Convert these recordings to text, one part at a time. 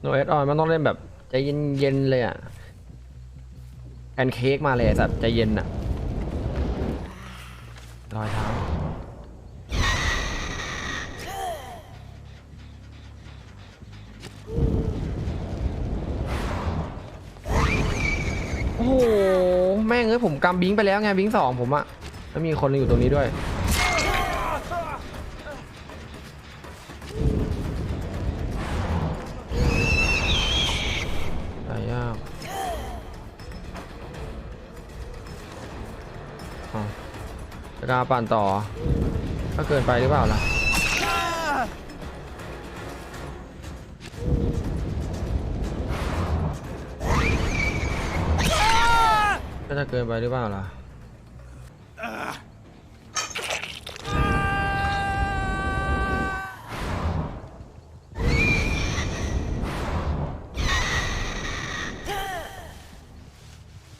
โนเอสออนมันต้องเล่นแบบใจเย็นๆเลยอะแพนเค้กมาเลยสัตว์ใจเย็นอะรอยเท้าโอ้โห แม่งเอ้ยผมกำบิงไปแล้วไงบิงสองผมอะแล้วมีคนอยู่ตรงนี้ด้วย จะกล้าปั่นต่อ ก็เกินไปหรือเปล่าล่ะก็จะเกินไปหรือเปล่าล่ะ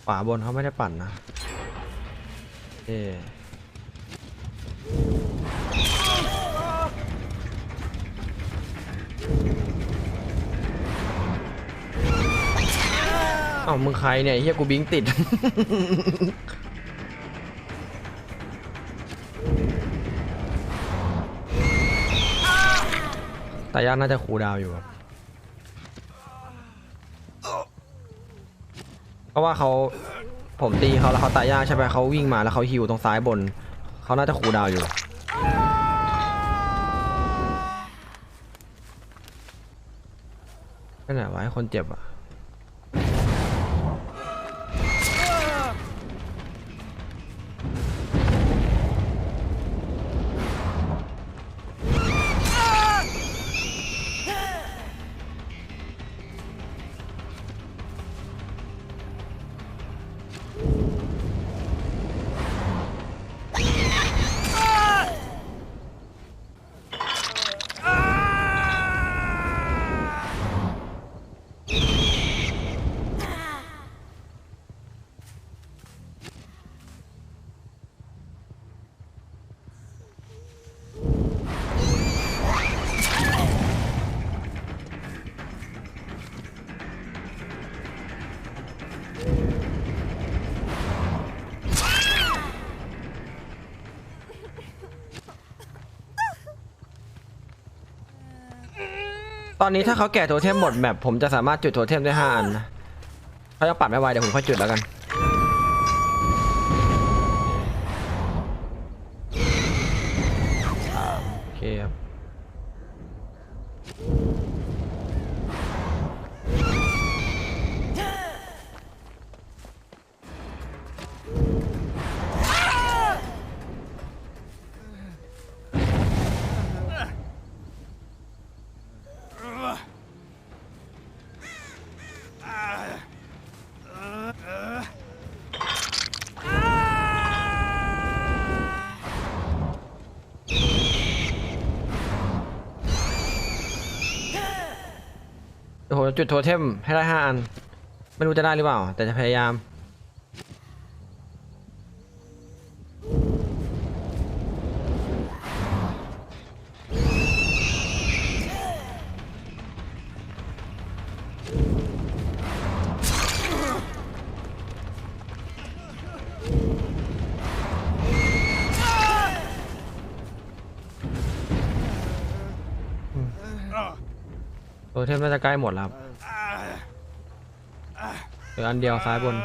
ขวาบนเขาไม่ได้ปั่นนะ เอเอ้ามึงใครเนี่ยเฮียกูบิงติด ตายาน่าจะคูดาวอยู่ครับเพราะว่าเขา ผมตีเขาแล้วเขาตายยากใช่ไหมเขาวิ่งมาแล้วเขาฮิวตรงซ้ายบน เขาน่าจะคูดาวอยู่ไปไหนวะให้คนเจ็บอะ ตอนนี้ถ้าเขาแก่โทเทมหมดแมปผมจะสามารถจุดโทเทมได้ห้าอันนะเขาจะปัดไม่ไวเดี๋ยวผมค่อยจุดแล้วกัน โอเคครับ จุดโทเทมให้ได้ห้าอัน ไม่รู้จะได้หรือเปล่า แต่จะพยายามโทเทมน่าจะใกล้หมดแล้วครับ เหลืออันเดียวซ้ายบน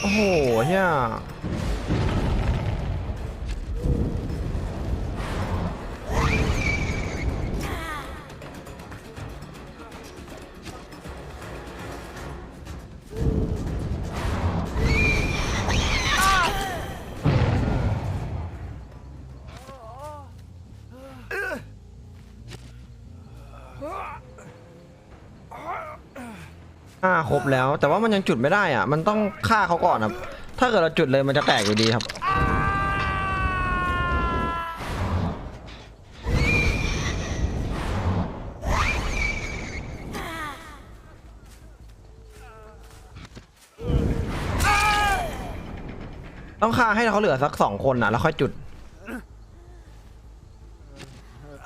โอ้โหเฮีย ห้าครบแล้ว แต่ว่ามันยังจุดไม่ได้อะ มันต้องฆ่าเขาก่อนครับ ถ้าเกิดเราจุดเลยมันจะแตกอยู่ดีครับ ต้องฆ่าให้เขาเหลือสักสองคนนะแล้วค่อยจุด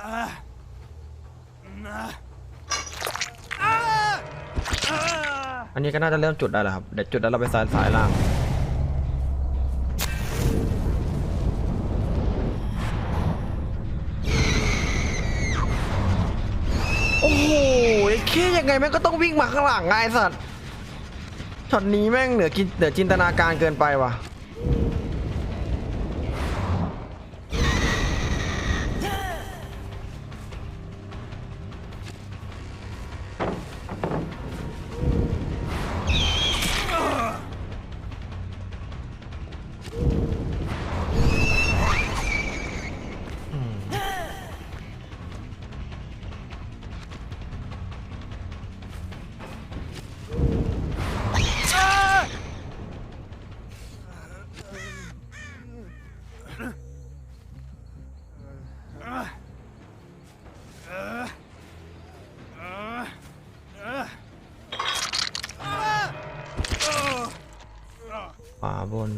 อั นนี้ก็น่าจะเริ่มจุดได้แล้วครับ เดี๋ยวจุดแล้วเราไปสายสายล่าง โอ้โหแค่ยังไงแม่งก็ต้องวิ่งมาข้างหลังไงไอ้สัตว์ช็อตนี้แม่งเหนือกินเหนือจินตนาการเกินไปว่ะ ขวาบน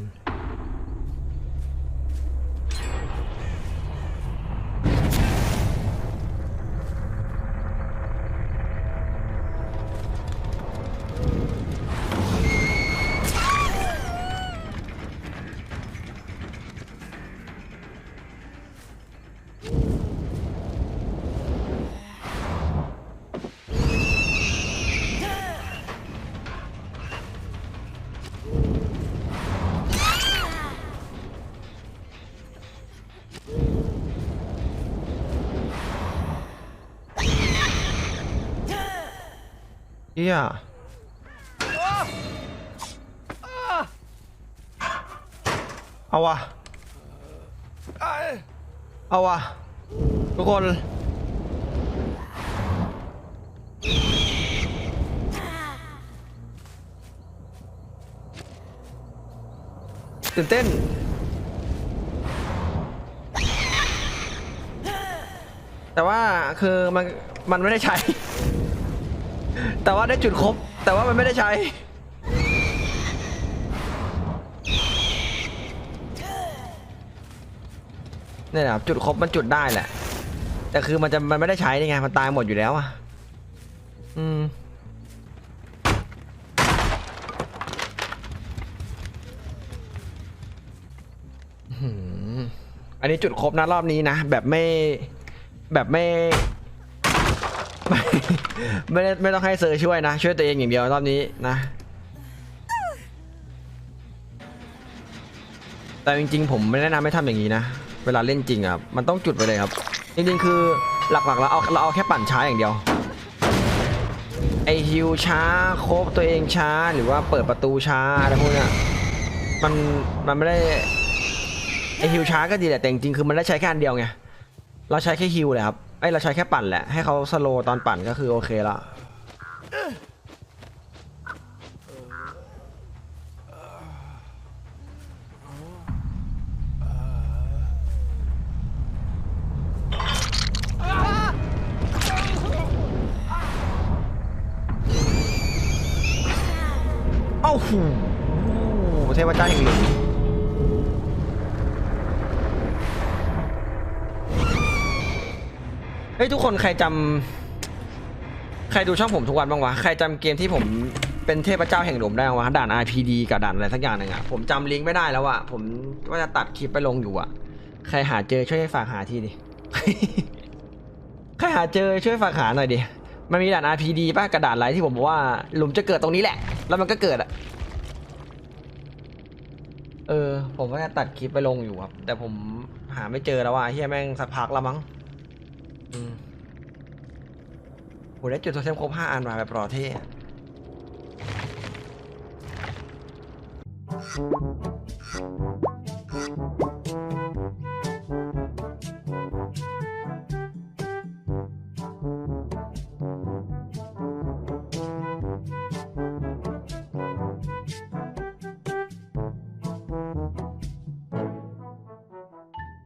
เฮียเอาวะเอาวะทุกคน ตื่นเต้นแต่ว่าคือมันมันไม่ได้ใช้ แต่ว่าได้จุดครบ แต่ว่ามันไม่ได้ใช้ เนี่ยนะครับจุดครบมันจุดได้แหละ แต่คือมันจะมันไม่ได้ใช้นี่ไงมันตายหมดอยู่แล้วอะ อืมอันนี้จุดครบนะรอบนี้นะ แบบไม่แบบไม่ ไม่ไม่ได้ไม่ต้องให้เซอร์ช่วยนะ ช่วยตัวเองอย่างเดียวรอบนี้นะ แต่จริงๆ ผมไม่แนะนำให้ทำอย่างนี้นะ เวลาเล่นจริงอะมันต้องจุดไปเลยครับ จริงๆ คือหลักๆเราเอาเราเอาแค่ปั่นช้าอย่างเดียวไอฮิวช้าโคบตัวเองช้าหรือว่าเปิดประตูช้าอะไรพวกเนี้ยมันมันไม่ได้ไอฮิวช้าก็ดีแหละแต่จริงๆคือมันได้ใช้แค่อันเดียวไงเราใช้แค่ฮิวเลยครับ อยเราใช้แค่ปั่นแหละ ให้เขาสโลว์ตอนปั่นก็คือโอเคละเอ้าหูเทพเจ้าแห่งหลุม เฮ้ยทุกคนใครจำใครดูช่องผมทุกวันบ้างวะ ใครจำเกมที่ผมเป็นเทพเจ้าแห่งหลุมได้บ้างวะ ด่าน RPD กับด่านอะไรสักอย่างหนึ่งอะผมจำลิงก์ไม่ได้แล้วอะผมว่าจะตัดคลิปไปลงอยู่อะใครหาเจอช่วยฝากหาทีดิ ใครหาเจอช่วยฝากหาหน่อยดิ มันมีด่าน RPD ป่ะกระดาษไรที่ผมบอกว่าหลุมจะเกิดตรงนี้แหละ แล้วมันก็เกิดอะเออ ผมว่าจะตัดคลิปไปลงอยู่ครับ แต่ผมหาไม่เจอแล้วว่ะเฮียแม่งสักพักแล้วมั้ง โหได้จุดโทเทมครบห้าอันมาแบบรอเท่